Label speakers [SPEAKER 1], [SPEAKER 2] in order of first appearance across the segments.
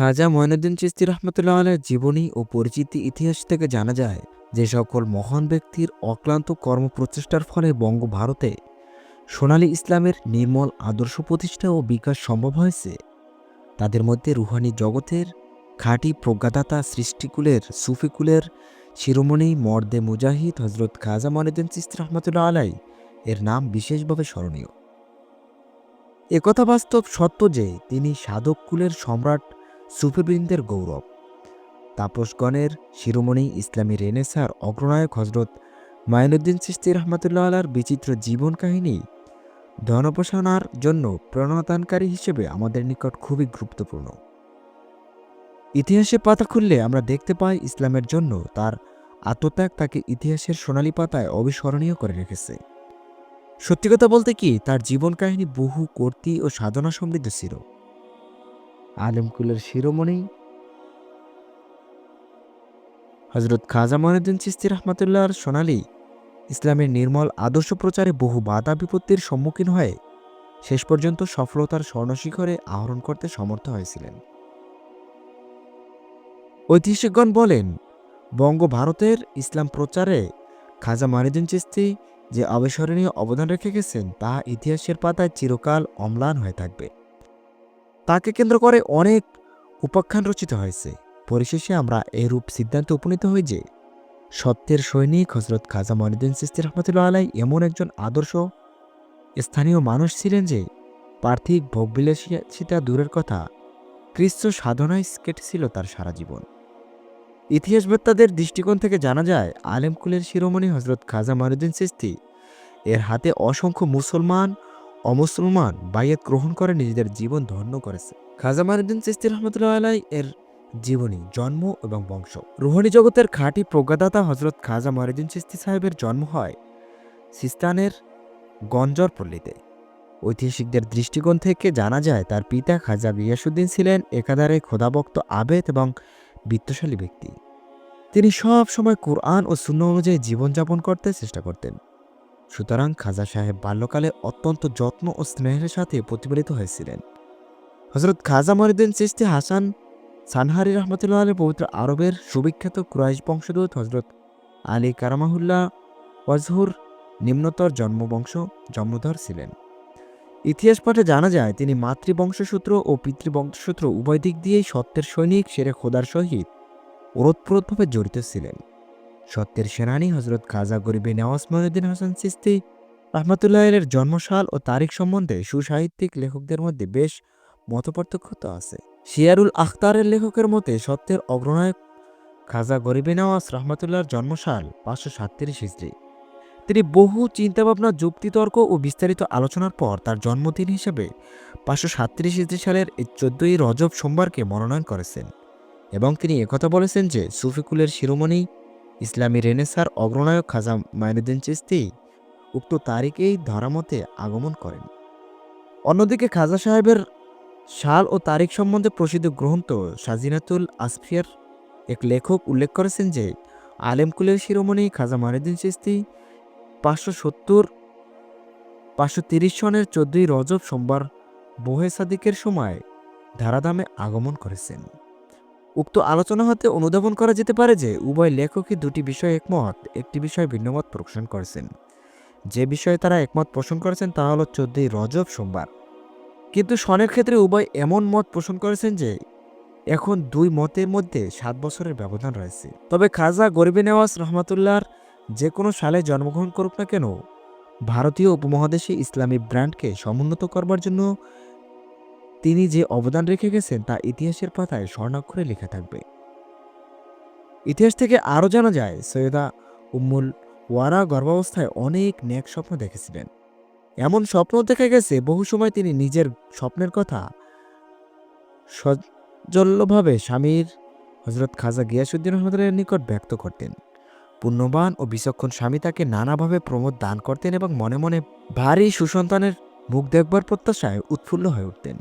[SPEAKER 1] খাজা ময়নুদ্দিন চিস্তি রহমতুল্লাহ আলের জীবনী ও পরিচিতি ইতিহাস থেকে জানা যায় যে সকল মহান ব্যক্তির অক্লান্ত কর্মপ্রচেষ্টার ফলে বঙ্গ ভারতে সোনালী ইসলামের নির্মল আদর্শ প্রতিষ্ঠা ও বিকাশ সম্ভব হয়েছে। তাদের মধ্যে রুহানি জগতের খাঁটি প্রজ্ঞাদাতা সৃষ্টিকুলের সুফিকুলের শিরোমণি মর্দে মুজাহিদ হজরত খাজা ময়নুদ্দিন চিস্তি রহমতুল্লাহ আলাই এর নাম বিশেষভাবে স্মরণীয়। একথা বাস্তব সত্য যে, তিনি সাধক কুলের সম্রাট সুফিবৃন্দের গৌরব। তাপসগণের শিরোমণি ইসলামী রেনেসার অগ্রনায়ক হজরত মাইনুদ্দিন চিস্তি রহমতুল্লাহ আলার বিচিত্র জীবন কাহিনী ধনপোষণার জন্য প্রেরণাদানকারী হিসেবে আমাদের নিকট খুবই গুরুত্বপূর্ণ। ইতিহাসে পাতা খুললে আমরা দেখতে পাই ইসলামের জন্য তার আত্মত্যাগ তাকে ইতিহাসের সোনালী পাতায় অবিস্মরণীয় করে রেখেছে। সত্যি কথা বলতে কি, তার জীবন কাহিনী বহু কর্তী ও সাধনা সমৃদ্ধ ছিল। আলেমকুলের শিরোমণি। হজরত খাজা মহিনুদ্দিন চিস্তি রহমতুল্লাহর সোনালী ইসলামের নির্মল আদর্শ প্রচারে বহু বাধা বিপত্তির সম্মুখীন হয়ে শেষ পর্যন্ত সফলতার স্বর্ণশিখরে আহরণ করতে সমর্থ হয়েছিলেন। ঐতিহাসিকগণ বলেন বঙ্গ ভারতের ইসলাম প্রচারে খাজা মারিদিন চিস্তি যে অবিস্মরণীয় অবদান রেখে গেছেন, তা ইতিহাসের পাতায় চিরকাল অম্লান হয়ে থাকবে। তাকে কেন্দ্র করে অনেক উপাখ্যান রচিত হয়েছে। পরিশেষে আমরা এরূপ সিদ্ধান্তে উপনীত হই যে, সত্যের সৈনিক হজরত খাজা মনিদ্দিন সিস্তি রহমতুল্লাহ আলাই এমন একজন আদর্শ স্থানীয় মানুষ ছিলেন যে, পার্থিব ভোগবিলাসিতা দূরের কথা খ্রিস্ট সাধনায় কেটেছিল তার সারা জীবন। ইতিহাসবেত্তাদের দৃষ্টিকোণ থেকে জানা যায়, আলেমকুলের শিরোমণি হজরত খাজা মনুদ্দিন সিস্তি এর হাতে অসংখ্য মুসলমান অমুসলমান বাইয়াত গ্রহণ করে নিজেদের জীবন ধন্য করেছে। খাজা মনুদ্দিন সিস্তি রহমতুল্লাহ আলাই এর জীবনী জন্ম এবং বংশ। রুহানি জগতের খাঁটি প্রজ্ঞাদাতা হজরত খাজা মহিউদ্দিন চিস্তি সাহেবের জন্ম হয় সিস্তানের গঞ্জর পল্লীতে। ঐতিহাসিকদের দৃষ্টিকোণ থেকে জানা যায়, তার পিতা খাজা গিয়াসুদ্দিন ছিলেন একাধারে খোদাভক্ত, আবেদ এবং বিত্তশালী ব্যক্তি। তিনি সব সময় কোরআন ও শূন্য অনুযায়ী জীবনযাপন করতে চেষ্টা করতেন। সুতরাং খাজা সাহেব বাল্যকালে অত্যন্ত যত্ন ও স্নেহের সাথে প্রতিফলিত হয়েছিলেন। হজরত খাজা মরিদ্দিন চিস্তি হাসান সানহারি রহমতুল্লাহ আলী পবিত্র আরবের সুবিখ্যাত ক্রাইশ বংশদূত হজরত আলী কারামাহুল্লাহ ওয়াজহুর নিম্নতর জন্মবংশ জন্মধর ছিলেন। ইতিহাস পাঠে জানা যায়, তিনি মাতৃবংশসূত্র ও পিতৃবংশসূত্র উভয় দিক দিয়েই সত্যের সৈনিক, সেরে খোদার সহিত ওরতপ্রোতভাবে জড়িত ছিলেন। সত্যের সেনানী হজরত খাজা গরিবে নওয়াজ মহিউদ্দিন হাসান সিস্তি রহমতুল্লাহ এর জন্মসাল ও তারিখ সম্বন্ধে সুসাহিত্যিক লেখকদের মধ্যে বেশ মতপার্থক্য আছে। শিয়ারুল আখতারের লেখকের মতে সত্যের অগ্রনায়ক খাজা গরিবে নওয়াজ রহমতুল্লাহর জন্মসাল পাঁচশো সাতত্রিশ হিজড়ি তিনি বহু চিন্তাভাবনা, যুক্তিতর্ক ও বিস্তারিত আলোচনার পর তার জন্মদিন হিসেবে পাঁচশো সাতত্রিশ হিজড়ি সালের এই চোদ্দই রজব সোমবারকে মনোনয়ন করেছেন এবং তিনি একথা বলেছেন যে সুফিকুলের শিরোমণি ইসলামী রেনেসার অগ্রনায়ক খাজা মাইনুদ্দিন চিস্তি উক্ত তারিখেই ধরামতে আগমন করেন। অন্যদিকে খাজা সাহেবের সাল ও তারিখ সম্বন্ধে প্রসিদ্ধ গ্রন্থ সাজিনাতুল আসফিয়ার এক লেখক উল্লেখ করেছেন যে আলেমকুলের শিরোমণি খাজা মারিদ্দিন চিস্তি পাঁচশো সত্তর, পাঁচশো তিরিশ সনের চোদ্দই রজব সোমবার বোহে সাদিকের সময় ধারাধামে আগমন করেছেন। উক্ত আলোচনা হতে অনুধাবন করা যেতে পারে যে উভয় লেখকই দুটি বিষয়ে একমত, একটি বিষয়ে ভিন্নমত পোষণ করেছেন। যে বিষয়ে তারা একমত পোষণ করেছেন তা হল চোদ্দই রজব সোমবার। কিন্তু সনের ক্ষেত্রে উভয় এমন মত পোষণ করেছেন যে এখন দুই মতের মধ্যে সাত বছরের ব্যবধান রয়েছে। তবে খাজা গরিবে নেওয়াজ রহমাতুল্লাহর যে কোনো সালে জন্মগ্রহণ করুক না কেন, ভারতীয় উপমহাদেশে ইসলামী ব্র্যান্ডকে সমুন্নত করবার জন্য তিনি যে অবদান রেখে গেছেন তা ইতিহাসের পাতায় স্বর্ণাক্ষরে লেখা থাকবে। ইতিহাস থেকে আরও জানা যায়, সৈয়দা উম্মুল ওয়ারা গর্ভাবস্থায় অনেক ন্যাক স্বপ্ন দেখেছিলেন। এমন স্বপ্ন দেখা গেছে, বহু সময় তিনি নিজের স্বপ্নের কথা সজ্জল্যভাবে স্বামীর হজরত খাজা গিয়াসুদ্দিন রহমদের নিকট ব্যক্ত করতেন। পুণ্যবান ও বিচক্ষণ স্বামী তাকে নানাভাবে প্রমোদ দান করতেন এবং মনে মনে ভারী সুসন্তানের মুখ দেখবার প্রত্যাশায় উৎফুল্ল হয়ে উঠতেন।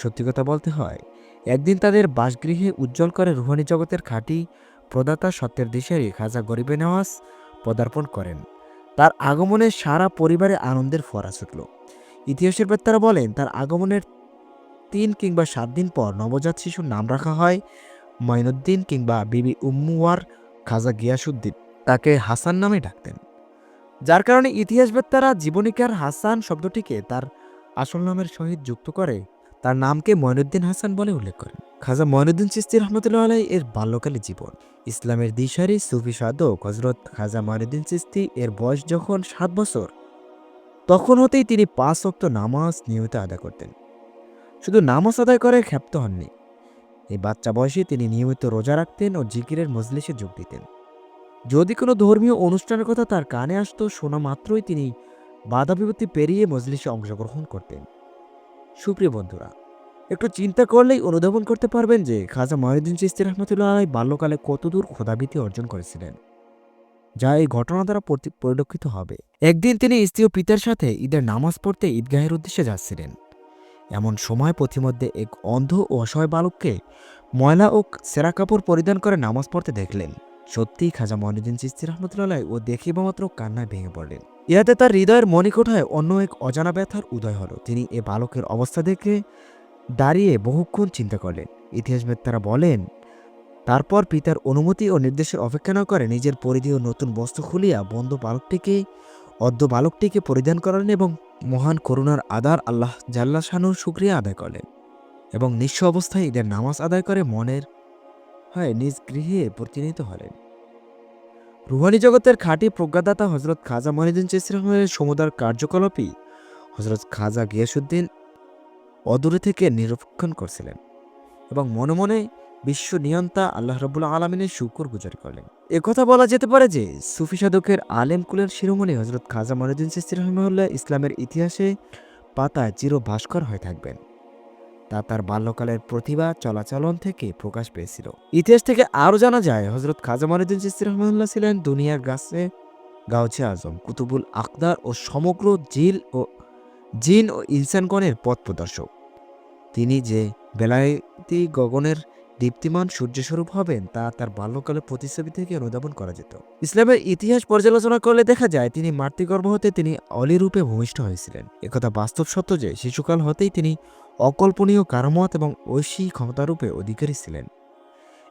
[SPEAKER 1] সত্যি কথা বলতে হয়, একদিন তাদের বাসগৃহে উজ্জ্বল করে রুহানি জগতের খাঁটি প্রদাতা সত্যের দেশের খাজা গরিবে নেওয়াজ পদার্পণ করেন। তার আগমনে সারা পরিবারে আনন্দের ফোয়ারা ছুটল। ইতিহাসের বেত্তারা বলেন, তার আগমনের তিন কিংবা সাত দিন পর নবজাত শিশুর নাম রাখা হয় মঈনুদ্দিন কিংবা বিবি উম্মুয়ার খাজা গিয়াসুদ্দিন তাকে হাসান নামে ডাকতেন। যার কারণে ইতিহাসবেত্তারা জীবনীকার হাসান শব্দটিকে তার আসল নামের সহিত যুক্ত করে তার নামকে ময়নুদ্দিন হাসান বলে উল্লেখ করেন। খাজা ময়নুদ্দিন চিস্তি রহমতুল্লাহ আলাই এর বাল্যকালী জীবন। ইসলামের দিশারি সুফি সাধক হজরত খাজা ময়নুদ্দিন চিস্তি এর বয়স যখন সাত বছর, তখন হতেই তিনি পাঁচ অক্ত নামাজ নিয়মিত আদায় করতেন। শুধু নামাজ আদায় করে ক্ষাপ্ত হননি। এই বাচ্চা বয়সে তিনি নিয়মিত রোজা রাখতেন ও জিকিরের মজলিসে যোগ দিতেন। যদি কোনো ধর্মীয় অনুষ্ঠানের কথা তার কানে আসতো, শোনা মাত্রই তিনি বাধা বিপত্তি পেরিয়ে মজলিসে অংশগ্রহণ করতেন। সুপ্রিয় বন্ধুরা, একটু চিন্তা করলেই অনুধাবন করতে পারবেন যে খাজা মহিউদ্দিন চিস্তি রহমতুল্লাহ আলাই বাল্যকালে কতদূর খোদাবিতি অর্জন করেছিলেন, যা এই ঘটনা দ্বারা পরিলক্ষিত হবে। একদিন তিনি স্ত্রী ও পিতার সাথে ঈদের নামাজ পড়তে ঈদগাহের উদ্দেশ্যে যাচ্ছিলেন। এমন সময় পথিমধ্যে এক অন্ধ ও অসহায় বালককে ময়লা ও সেরা কাপড় পরিধান করে নামাজ পড়তে দেখলেন। সত্যিই খাজা মহিনুদ্দিন চিস্তি রহমতুল্লাহ ও দেখিবা মাত্র কান্নায় ভেঙে পড়লেন। ইহাতে তার হৃদয়ের মণিকোঠায় অন্য এক অজানা ব্যথার উদয় হলো। তিনি এ বালকের অবস্থা দেখে দাঁড়িয়ে বহুক্ষণ চিন্তা করলেন। ইতিহাসবেত্তারা বলেন, তারপর পিতার অনুমতি ও নির্দেশের অপেক্ষা না করে নিজের পরিধেয় নতুন বস্ত্র খুলিয়া বন্ধ বালকটিকে অদ্য বালকটিকে পরিধান করালেন এবং মহান করুণার আদার আল্লাহ জাল্লা শানুর শুক্রিয়া আদায় করলেন এবং নিঃস্ব অবস্থায় ঈদের নামাজ আদায় করে মনের হয় নিজ গৃহে প্রতিনিধিত হলেন। রুহানি জগতের খাঁটি প্রজ্ঞাদাতা হজরত খাজা মহিউদ্দিন চিস্তি রহমানের সমুদার কার্যকলাপই হজরত খাজা গিয়াসুদ্দিন অদূরে থেকে নিরীক্ষণ করছিলেন এবং মনে মনে বিশ্ব নিয়ন্তা আল্লাহ রবুল্লা আলমিনের শুকুর গুজার করলেন। একথা বলা যেতে পারে যে সুফি সাধকের আলেম কুলের শিরোমণি হজরত খাজা মনুদ্দিন সিস্তি রহমুল্লাহ ইসলামের ইতিহাসে পাতায় চির ভাস্কর হয়ে থাকবেন। তা তার বাল্যকালের প্রতিভা, চলাচলন থেকে প্রকাশ পেয়েছিল। ইতিহাস থেকে আরও জানা যায় হজরত খাজা মনুদ্দিন সিস্তি রহমানুল্লাহ ছিলেন দুনিয়ার গাছে গাউছে আজম। কুতুবুল আকদার ও সমগ্র জিল ও জিন ও ইনসানগণের পথ প্রদর্শক। তিনি যে বেলায়েতি গগনের দীপ্তিমান সূর্যস্বরূপ হবেন তা তার বাল্যকালের প্রতিচ্ছবি থেকে অনুধাবন করা যেত। ইসলামের ইতিহাস পর্যালোচনা করলে দেখা যায়, তিনি মাতৃগর্ভ হতে তিনি অলিরূপে ভূমিষ্ঠ হয়েছিলেন। একথা বাস্তব সত্য যে, শিশুকাল হতেই তিনি অকল্পনীয় কারামত এবং ঐশী ক্ষমতারূপে অধিকারী ছিলেন।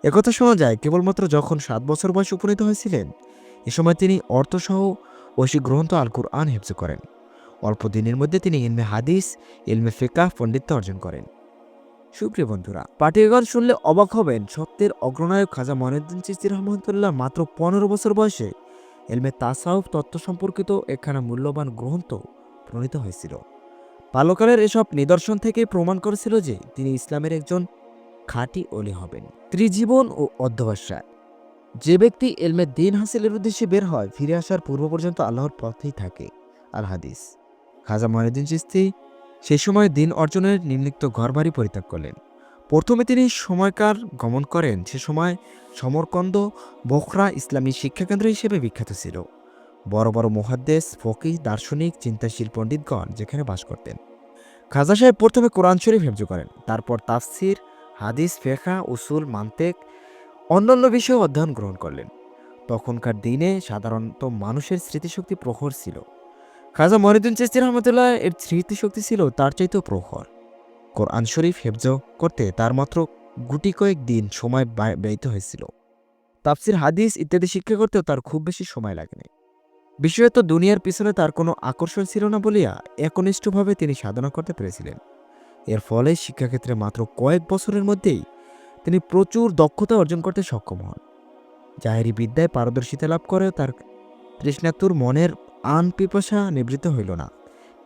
[SPEAKER 1] একথা শোনা যায়, কেবলমাত্র যখন সাত বছর বয়স উপনীত হয়েছিলেন, এ সময় তিনি অর্থসহ ঐশী গ্রন্থ আল কুরআন হেফজ করেন। অল্প দিনের মধ্যে তিনি ইলমে হাদিস, ইলমে ফিকাহ পণ্ডিত্য অর্জন করেন। সুপ্রিয় বন্ধুরা পাটিয়াগঞ্জ শুনলে অবাক হবেন, সত্যের অগ্রনায়ক খাজা মনুদ্দিন চিস্তি রহমতুল্লাহ মাত্র পনেরো বছর বয়সে এলমে তাসাউফ তত্ত্ব সম্পর্কিত একখানা মূল্যবান গ্রন্থ প্রণীত হয়েছিল। বাল্যকালের এসব নিদর্শন থেকে প্রমাণ করেছিল যে তিনি ইসলামের একজন খাঁটি অলি হবেন। ত্রিজীবন ও অধ্যবসায়। যে ব্যক্তি এলমে দিন হাসিলের উদ্দেশ্যে বের হয়, ফিরে আসার পূর্ব পর্যন্ত আল্লাহর পথেই থাকে। আল হাদিস। খাজা মহিউদ্দিন চিস্তি সেই সময় দিন অর্জনের নিম্লিপ্ত ঘরবাড়ি পরিত্যাগ করলেন। প্রথমে তিনি সময়কার গমন করেন, সে সময় সমরকন্দ বখরা ইসলামী শিক্ষাকেন্দ্র হিসেবে বিখ্যাত ছিল। বড় বড় মহাদ্দেশ ফকিহ, দার্শনিক, চিন্তাশীল পণ্ডিতগণ যেখানে বাস করতেন। খাজা সাহেব প্রথমে কোরআন শরীফ হেফজ করেন, তারপর তাফসির, হাদিস ফেখা উসুল, মান্তেক, অন্যান্য বিষয়ে অধ্যয়ন গ্রহণ করলেন। তখনকার দিনে সাধারণত মানুষের স্মৃতিশক্তি প্রখর ছিল। খাজা মহিউদ্দিন চিস্তি রহমতুল্লাহ এর স্মৃতিশক্তি ছিল তার চাইতেও প্রখর। কোরআন শরীফ হেফজ করতে তার মাত্র গুটি কয়েক দিন সময় ব্যয়িত হয়েছিল। তাফসির, হাদিস ইত্যাদি শিক্ষা করতেও তার খুব বেশি সময় লাগেনি। বিশেষত দুনিয়ার পিছনে তার কোনো আকর্ষণ ছিল না বলিয়া একনিষ্ঠভাবে তিনি সাধনা করতে পেরেছিলেন। এর ফলে শিক্ষাক্ষেত্রে মাত্র কয়েক বছরের মধ্যেই তিনি প্রচুর দক্ষতা অর্জন করতে সক্ষম হন। জাহেরি বিদ্যায় পারদর্শিতা লাভ করে তার তৃষ্ণাতুর মনের আন পিপাসা নিবৃত্ত হইল না।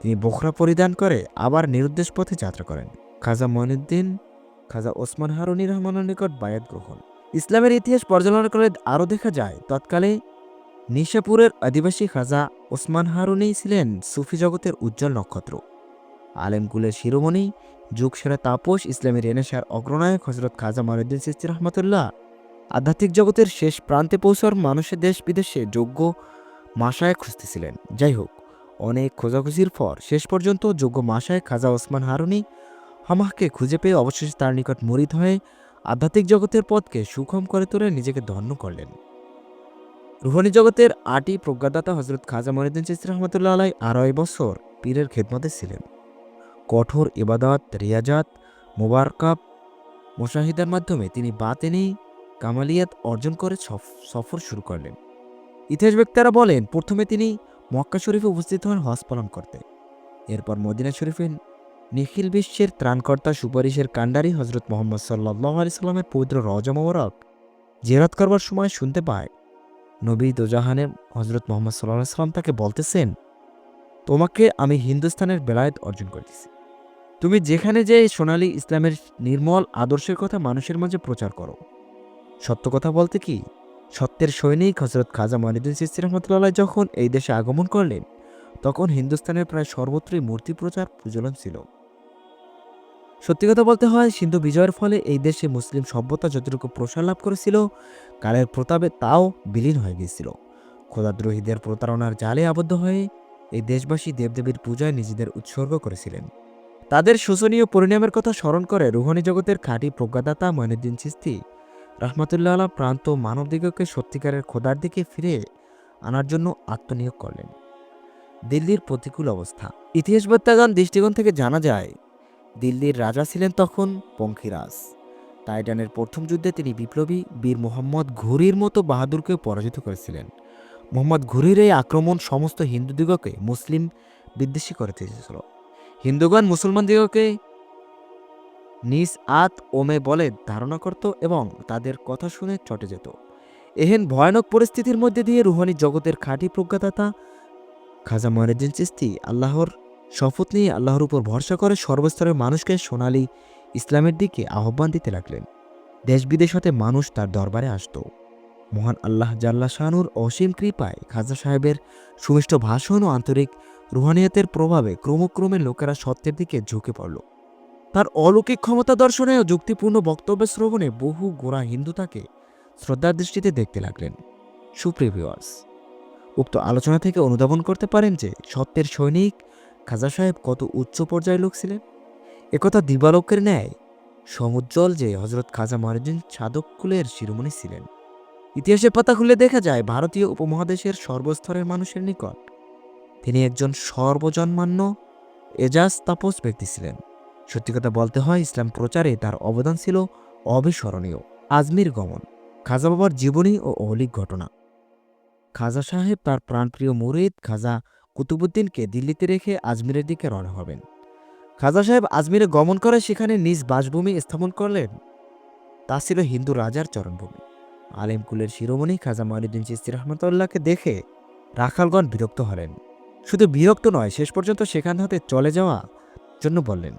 [SPEAKER 1] তিনি বোখরা পরিধান করে আবার নিরুদ্দেশ পথে যাত্রা করেন। খাজা মঈনুদ্দিন খাজা ওসমান হারুনি রহমানের নিকট বায়াত গ্রহণ। ইসলামের ইতিহাস পর্যালোচনা করে আরও দেখা যায়, তৎকালে নিশাপুরের আদিবাসী খাজা ওসমান হারুনি ছিলেন সুফি জগতের উজ্জ্বল নক্ষত্র। আলেমকুলের শিরোমণি যুগ সেরা তাপস, ইসলামের রেনেসার অগ্রনায়ক হজরত খাজা মনুদ্দিন সিস্তি রহমতুল্লাহ। আধ্যাত্মিক জগতের শেষ প্রান্তে পৌঁছার মানুষের দেশ বিদেশে যোগ্য মাসায় খুঁজতেছিলেন। যাই হোক, অনেক খোঁজাখুঁজির পর শেষ পর্যন্ত যোগ্য মাসায় খাজা ওসমান হারুনি হামাহকে খুঁজে পেয়ে অবশেষে তার নিকট মরিত হয়ে আধ্যাত্মিক জগতের পথকে সুখম করে তোলে নিজেকে ধন্য করলেন। রুহানি জগতের আটই প্রজ্ঞাদাতা হজরত খাজা মনিদ্দিন চিস্তি রহমতুল্লাহ আলাই আড়াই বছর পীরের খেদমতে ছিলেন। কঠোর ইবাদত, রিয়াজাত মোবারকাব মোশাহিদার মাধ্যমে তিনি বাতেনি কামালিয়াত অর্জন করে সফ- সফর শুরু করলেন। ইতিহাস ব্যক্তিরা বলেন, প্রথমে তিনি মক্কা শরীফে উপস্থিত হন, হজ পালন করতে। এরপর মদিনা শরীফে নিখিল বিশ্বের ত্রাণকর্তা সুপারিশের কাণ্ডারি হজরত মোহাম্মদ সাল্লাহ আলি সাল্লামের পবিত্র রজা মোবারক জিয়ারত করবার সময় শুনতে পায়, নবী দোজাহানের হজরত মোহাম্মদ সাল্লাহ সাল্লাম তাকে বলতেছেন, তোমাকে আমি হিন্দুস্তানের বেলায়েত অর্জন করতেছি। তুমি যেখানে যে সোনালি ইসলামের নির্মল আদর্শের কথা মানুষের মাঝে প্রচার করো। সত্য কথা বলতে কি সত্যের সৈনিক হজরত খাজা মনিদুল সিস্তি রহমতুল্লাহ যখন এই দেশে আগমন করলেন, তখন হিন্দুস্তানের প্রায় সর্বত্রই মূর্তি প্রচার প্রচলন ছিল। সত্যি কথা বলতে হয়, সিন্ধু বিজয়ের ফলে এই দেশে মুসলিম সভ্যতা যতটুকু প্রসার লাভ করেছিল, কালের প্রতাপে তাও বিলীন হয়ে গিয়েছিল। খোদাদ্রোহীদের প্রতারণার জালে আবদ্ধ হয়ে এই দেশবাসী দেবদেবীর পূজায় নিজেদের উৎসর্গ করেছিলেন। তাদের শোচনীয় পরিণামের কথা স্মরণ করে রুহানি জগতের খাঁটি প্রজ্ঞাদাতা মঈনুদ্দিন চিস্তি রহমতুল্লাহ আলা প্রান্ত মানবদিগকে সত্যিকারের খোদার দিকে ফিরে আনার জন্য আত্মনিয়োগ করলেন। দিল্লির প্রতিকূল অবস্থা। ইতিহাসবেত্তাগণ দৃষ্টিকোণ থেকে জানা যায়, দিল্লির রাজা ছিলেন তখন পঙ্খিরাজ। টাইটানের প্রথম যুদ্ধে তিনি বিপ্লবী বীর মোহাম্মদ ঘুরির মতো বাহাদুরকে পরাজিত করেছিলেন। মোহাম্মদ ঘুরির এই আক্রমণ সমস্ত হিন্দুদিগকে মুসলিম বিদ্বেষী করে তুলেছিল হিন্দুগণ মুসলমানদিগকে নিজ আত ওমে বলে ধারণা করত এবং তাদের কথা শুনে চটে যেত। এহেন ভয়ানক পরিস্থিতির মধ্যে দিয়ে রুহানি জগতের খাঁটি প্রজ্ঞাদাতা খাজা ময়নুদ্দিন চিস্তি আল্লাহর শপথ নিয়ে আল্লাহর উপর ভরসা করে সর্বস্তরের মানুষকে সোনালী ইসলামের দিকে আহ্বান দিতে লাগলেন। দেশ বিদেশ হতে মানুষ তার দরবারে আসত। মহান আল্লাহ জাল্লা শাহানুর অসীম কৃপায় খাজা সাহেবের সুমিষ্ট ভাষণ ও আন্তরিক রুহানিয়াতের প্রভাবে ক্রমক্রমে লোকেরা সত্যের দিকে ঝুঁকে পড়ল। তার অলৌকিক ক্ষমতা দর্শনে ও যুক্তিপূর্ণ বক্তব্য শ্রবণে বহু গোড়া হিন্দু তাকে শ্রদ্ধার দৃষ্টিতে দেখতে লাগলেন। সুপ্রিয় ভিউয়ার্স উক্ত আলোচনা থেকে অনুধাবন করতে পারেন যে সত্যের সৈনিক খাজা সাহেব কত উচ্চ পর্যায়ের লোক ছিলেন। একথা দিবালোকের ন্যায় সমুজ্জ্বল যে হজরত খাজা মহারুদ্দিন সাধক কুলের শিরোমণি ছিলেন। ইতিহাসের পাতা খুলে দেখা যায় ভারতীয় উপমহাদেশের সর্বস্তরের মানুষের নিকট। তিনি একজন সর্বজনমান্য এজাজ তাপস ব্যক্তি ছিলেন। সত্যি কথা বলতে হয়, ইসলাম প্রচারে তার অবদান ছিল অবিস্মরণীয়। আজমির গমন, খাজা বাবার জীবনী ও অলিক ঘটনা। খাজা সাহেব তার প্রাণপ্রিয় মুরিদ, খাজা কুতুবুদ্দিনকে দিল্লিতে রেখে আজমিরের দিকে রওনা হবেন। খাজা সাহেব আজমিরে গমন করে সেখানে নিজ বাসভূমি স্থাপন করলেন। তা ছিল হিন্দু রাজার চরণভূমি। আলেমকুলের শিরোমণি খাজা মঈনুদ্দিন চিস্তি রহমতুল্লাহকে দেখে রাখালগণ বিরক্ত হলেন। শুধু বিরক্ত নয়, শেষ পর্যন্ত সেখান হতে চলে যাওয়া জন্য বললেন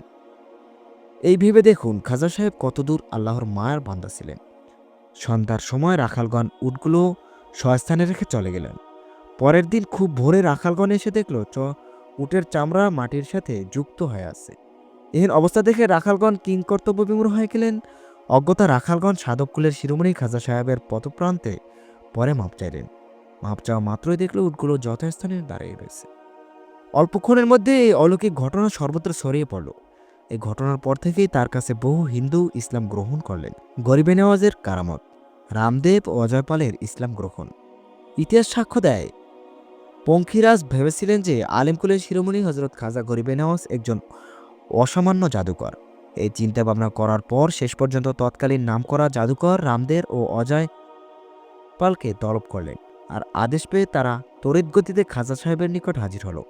[SPEAKER 1] এই ভেবে দেখুন খাজা সাহেব কতদূর আল্লাহর মায়ার বান্দা ছিলেন। সন্ধ্যার সময় রাখালগণ উটগুলো স্বস্থানে রেখে চলে গেলেন। পরের দিন খুব ভোরে রাখালগণ এসে দেখল, চ, উটের চামড়া মাটির সাথে যুক্ত হয়ে আছে। এর অবস্থা দেখে রাখালগণ কিংকর্তব্য বিমূঢ় হয়ে গেলেন। অজ্ঞতা রাখালগণ সাধককুলের শিরোমণি খাজা সাহেবের পথপ্রান্তে পরে মাপ চাইলেন। মাপ চাওয়া মাত্রই দেখল উটগুলো যথাস্থানে দাঁড়িয়ে রয়েছে। অল্পক্ষণের মধ্যে এই অলৌকিক ঘটনা সর্বত্র ছড়িয়ে পড়ল। এই ঘটনার পর থেকেই তার কাছে বহু হিন্দু ইসলাম গ্রহণ করলেন। গরিবে নেওয়াজের কারামত। রামদেব ও অজয়পালের ইসলাম গ্রহণ। ইতিহাস সাক্ষ্য দেয়, পঙ্খিরাজ ভেবেছিলেন যে আলিমকুলের শিরোমণি হজরত খাজা গরিবে নেওয়াজ একজন অসামান্য জাদুকর। এই চিন্তা ভাবনা করার পর শেষ পর্যন্ত তৎকালীন নামকরা জাদুকর রামদের ও অজয় পালকে তলব করলেন। আর আদেশ পেয়ে তারা তড়িৎ গতিতে খাজা সাহেবের নিকট হাজির হলো।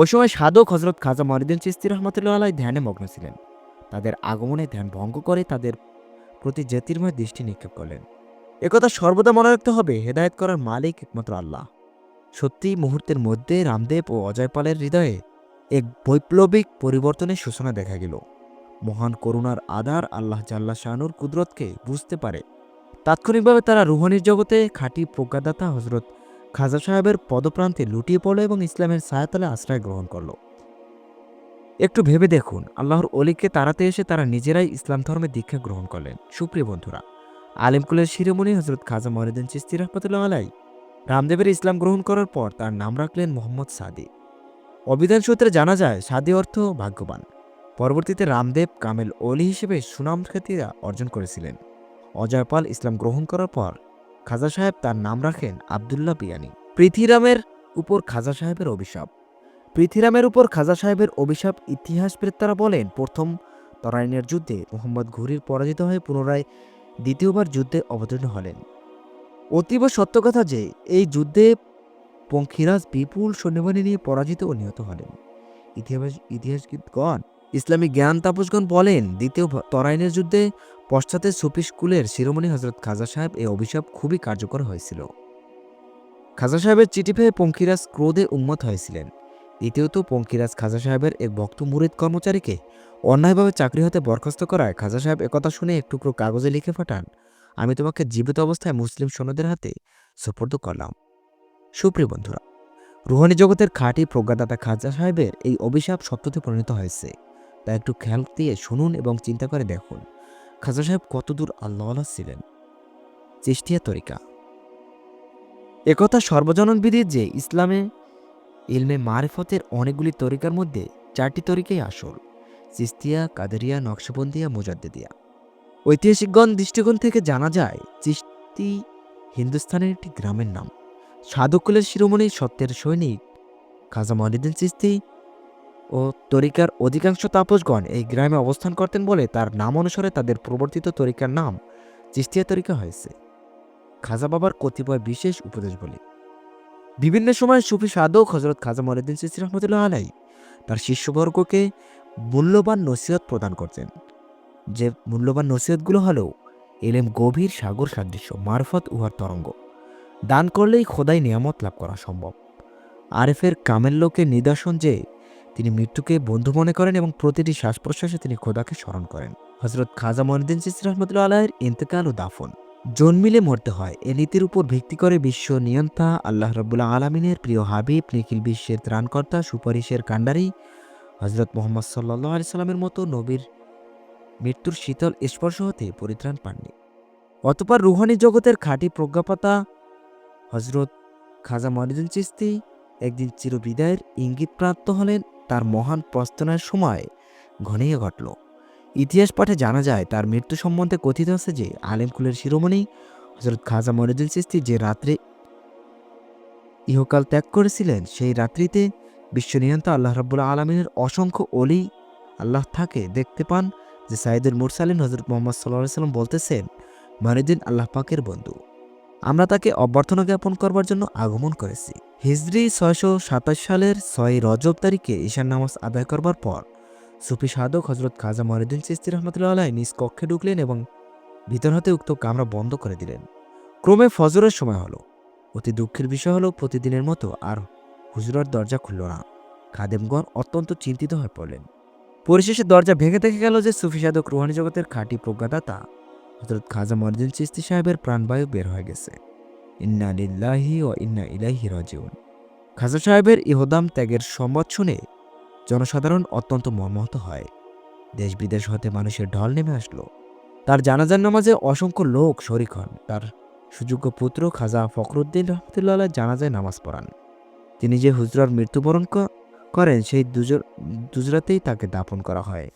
[SPEAKER 1] ওই সময় সাধক হজরত খাজা মরিদিন চিস্তি রহমতুল্লাহ আলাই ধ্যানে মগ্ন ছিলেন। তাদের আগমনে ধ্যান ভঙ্গ করে তাদের প্রতি জ্যোতির্ময় দৃষ্টি নিক্ষেপ করলেন। একথা সর্বদা মনে রাখতে হবে, হেদায়েত করার মালিক একমাত্র আল্লাহ। সত্যি মুহূর্তের মধ্যে রামদেব ও অজয়পালের হৃদয়ে এক বৈপ্লবিক পরিবর্তনের সূচনা দেখা গেল। মহান করুণার আধার আল্লাহ জাল্লা শাহানুর কুদরতকে বুঝতে পারে। তাৎক্ষণিকভাবে তারা রুহানির জগতে খাঁটি প্রজ্ঞাদাতা হজরত খাজা সাহেবের পদপ্রান্তে লুটিয়ে পড়ল এবং ইসলামের ছায়াতলে আশ্রয় গ্রহণ করল। একটু ভেবে দেখুন, আল্লাহর অলিকে তাড়াতে এসে তারা নিজেরাই ইসলাম ধর্মে দীক্ষা গ্রহণ করলেন। সুপ্রিয় বন্ধুরা আলিমকুলের শিরোমণি হজরত খাজা মহিউদ্দিন চিস্তি রহমতুল্লাহ আলাই রামদেবের ইসলাম গ্রহণ করার পর তার নাম রাখলেন মোহাম্মদ সাদি। অভিধান সূত্রে জানা যায়, সাদি অর্থ ভাগ্যবান। পরবর্তীতে রামদেব কামেল অলি হিসেবে সুনাম খ্যাতিরা অর্জন করেছিলেন। অজয়পাল ইসলাম গ্রহণ করার পর খাজা সাহেব তার নাম রাখেন আবদুল্লাহ বিয়ানি পৃথিরামের উপর খাজা সাহেবের অভিশাপ। পৃথিরামের উপর খাজা সাহেবের অভিশাপ ইতিহাস প্রেতারা বলেন, প্রথম তরাইনের যুদ্ধে মোহাম্মদ ঘুরির পরাজিত হয়ে পুনরায় দ্বিতীয়বার যুদ্ধে অবতীর্ণ হলেন। অতীব সত্য কথা যে, এই যুদ্ধে পঙ্খিরাজ বিপুল সৈন্যবাহিনী নিয়ে পরাজিত ও নিহত হলেন। ইতিহাস ইতিহাসবিদগণ ইসলামী জ্ঞান তাপসগণ বলেন, দ্বিতীয় তরাইনের যুদ্ধে পশ্চাতে সুফি স্কুলের শিরোমণি হজরত খাজা সাহেব এই অভিশাপ খুবই কার্যকর হয়েছিল। খাজা সাহেবের চিঠি পেয়ে পঙ্খিরাজ ক্রোধে উন্মত হয়েছিলেন। দ্বিতীয়ত, পঙ্কিরাজ খাজা সাহেবের এক ভক্ত মুরিদ কর্মচারীকে অন্যায়ভাবে চাকরি হতে বরখাস্ত করায় খাজা সাহেব একথা শুনে এক টুকরো কাগজে লিখে পাঠান, আমি তোমাকে জীবিত অবস্থায় মুসলিম সৈন্যদের হাতে সুপর্দ করলাম। সুপ্রিয় বন্ধুরা, রুহানি জগতের খাঁটি প্রজ্ঞাদাতা খাজা সাহেবের এই অভিশাপ সত্যতে পরিণত হয়েছে। তা একটু খেয়াল দিয়ে শুনুন এবং চিন্তা করে দেখুন। খাজা সাহেব কতদূর আল্লাহ ছিলেন? চেষ্টিয়া তরিকা। একথা সর্বজনবিদিত যে ইসলামে ইলমে মারেফতের অনেকগুলি তরিকার মধ্যে চারটি তরিকাই আসল। চিস্তিয়া, কাদেরিয়া, নকশবন্দিয়া, মুজাদ্দিদিয়া। ঐতিহাসিকগণ দৃষ্টিকোণ থেকে জানা যায়, চিস্তি হিন্দুস্তানের একটি গ্রামের নাম। সাধুকুলের শিরোমণি সত্যের সৈনিক খাজা মহিউদ্দিন চিস্তি ও তরিকার অধিকাংশ তাপসগণ এই গ্রামে অবস্থান করতেন বলে তার নাম অনুসারে তাদের প্রবর্তিত তরিকার নাম চিস্তিয়া তরিকা হয়েছে। খাজা বাবার কতিপয় বিশেষ উপদেশ বলি। বিভিন্ন সময় সুফি সাধক হজরত খাজা মরিদ্দিন চিস্তি রহমতুল্লাহ আলাই তার শিষ্যবর্গকে মূল্যবান নসিহত প্রদান করতেন। যে মূল্যবান নসিহতগুলো হলো এলেম গভীর সাগর সাদৃশ্য, মারফত উহার তরঙ্গ। দান করলেই খোদাই নিয়ামত লাভ করা সম্ভব। আরেফের কামেল লোকের নিদর্শন যে তিনি মৃত্যুকে বন্ধু মনে করেন এবং প্রতিটি শ্বাস প্রশ্বাসে তিনি খোদাকে স্মরণ করেন। হজরত খাজা মহিউদ্দিন চিস্তি রহমতুল্লাহ আলাহের ইন্তেকাল ও দাফন। জন্মিলে মরতে হয়। এ নীতির উপর ভিত্তি করে বিশ্ব নিয়ন্তা আল্লাহ রব্বুল্লাহ আলমিনের প্রিয় হাবিব, নিখিল বিশ্বের ত্রাণকর্তা, সুপারিশের কাণ্ডারি হজরত মোহাম্মদ সাল্লাহ আলি সাল্লামের মতো নবীর মৃত্যুর শীতল স্পর্শ হতে পরিত্রাণ পাননি। অতপর রুহানি জগতের খাঁটি প্রজ্ঞাপাতা হজরত খাজা মরিদুল চিস্তি একদিন চিরবিদায়ের ইঙ্গিত প্রাপ্ত হলেন তার মহান প্রস্তনের সময় ঘনিয়ে ঘটল। ইতিহাস পাঠে জানা যায়, তার মৃত্যু সম্বন্ধে কথিত আছে যে আলেমকুলের শিরোমণি হজরত খাজা মরিদুল চিস্তি যে রাত্রে ইহকাল ত্যাগ করেছিলেন, সেই রাত্রিতে বিশ্ব বিশ্বনিয়ন্তা আল্লাহ রাব্বুল আলমিনের অসংখ্য অলি আল্লাহ থাকে দেখতে পান যে সাইদুল মুরসালিন হজরত মোহাম্মদ সাল্লাহ সাল্লাম বলতেছেন মনিদিন আল্লাহ পাকের বন্ধু। আমরা তাকে অভ্যর্থনা জ্ঞাপন করবার জন্য আগমন করেছি। হিজরি ছয়শো সাতাশ সালের ছয় রজব তারিখে ঈশান নামাজ আদায় করবার পর সুফি সাধক হজরত খাজা মরিদুল চিস্তি রহমতুল্লাহ আলাই নিজ কক্ষে ঢুকলেন এবং ভিতর হতে উক্ত কামরা বন্ধ করে দিলেন। ক্রমে ফজরের সময় হলো। অতি দুঃখের বিষয় হলো, প্রতিদিনের মতো আর হুজুরার দরজা খুলল না। খাদেমগণ অত্যন্ত চিন্তিত হয়ে পড়লেন। পরিশেষে দরজা ভেঙে দেখে গেল যে সুফি সাধক রুহানি জগতের খাঁটি প্রজ্ঞাদাতা হজরত খাজা মরদিন চিস্তি সাহেবের প্রাণবায়ু বের হয়ে গেছে। ইন্না লিল্লাহি ও ইন্না ইলাহি রাজিউন। খাজা সাহেবের ইহদাম ত্যাগের সংবাদ শুনে জনসাধারণ অত্যন্ত মর্মাহত হয়। দেশ বিদেশ হতে মানুষের ঢল নেমে আসলো। তার জানাজার নামাজে অসংখ্য লোক শরিক হন। তার সুযোগ্য পুত্র খাজা ফখরুদ্দিন রহমতুল্লাহ জানাজায় নামাজ পড়ান। তিনি যে হুজরার মৃত্যুবরণ করেন, সেই দুজর, দুজরাতেই তাকে দাপন করা হয়।